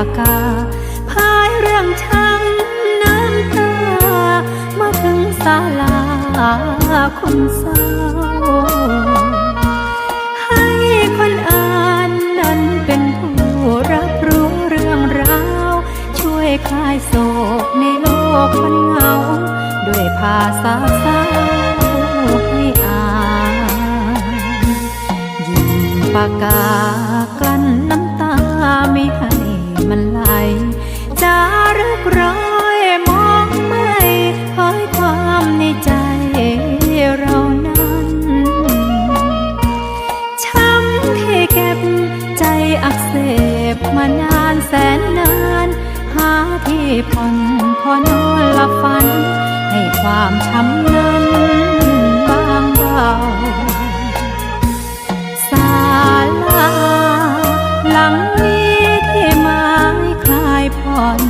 ายปากกาพายเรื่องช้ำน้ำตา มาถึงศาลาคนเศร้า ให้คนอ่านนั้นเป็นผู้รับรู้เรื่องราว ช่วยคลายโศกในโลกคนเหงา ด้วยภาษาเศร้าให้อ่าน ยิงปากกาานแสนนาน หาที่ผ่อนพอนอนหลับฝัน ให้ความช้ำนั้นบางเบาศาลาหลังนี้ที่ไม้คลายผ่อน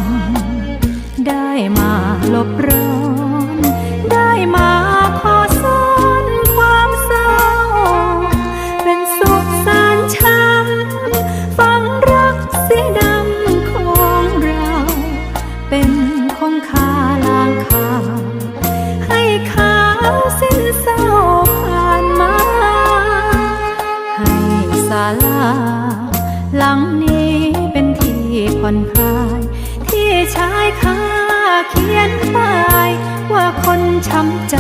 เขียนป้ายว่าคนช้ำใจ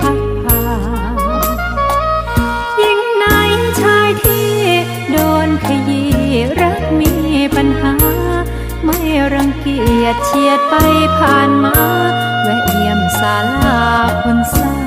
พักพายิ่งไหนชายที่โดนขยี้รักมีปัญหา ไม่รังเกียจเฉียดไปผ่านมา แวะเยี่ยมศาลาคนเศร้า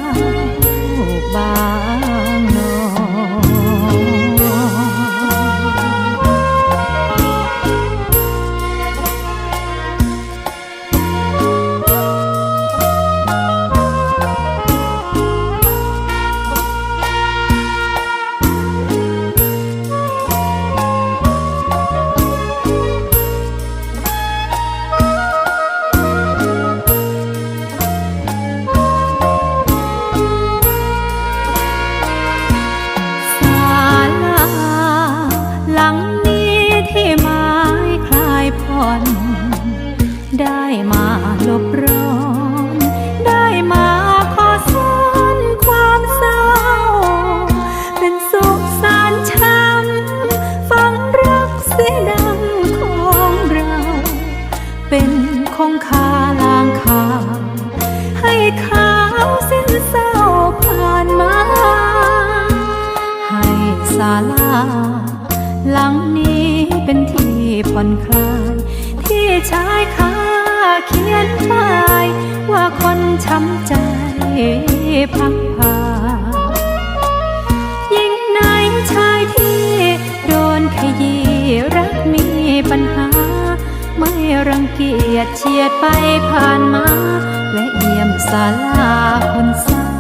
เป็นที่ผ่อนคลาย ที่ชายคาเขียนป้ายว่าคนช้ำใจพักพายิ่งไหนชายที่โดนขยี้รักมีปัญหา ไม่รังเกียจเฉียดไปผ่านมาแวะเยี่ยมศาลาคนเศร้า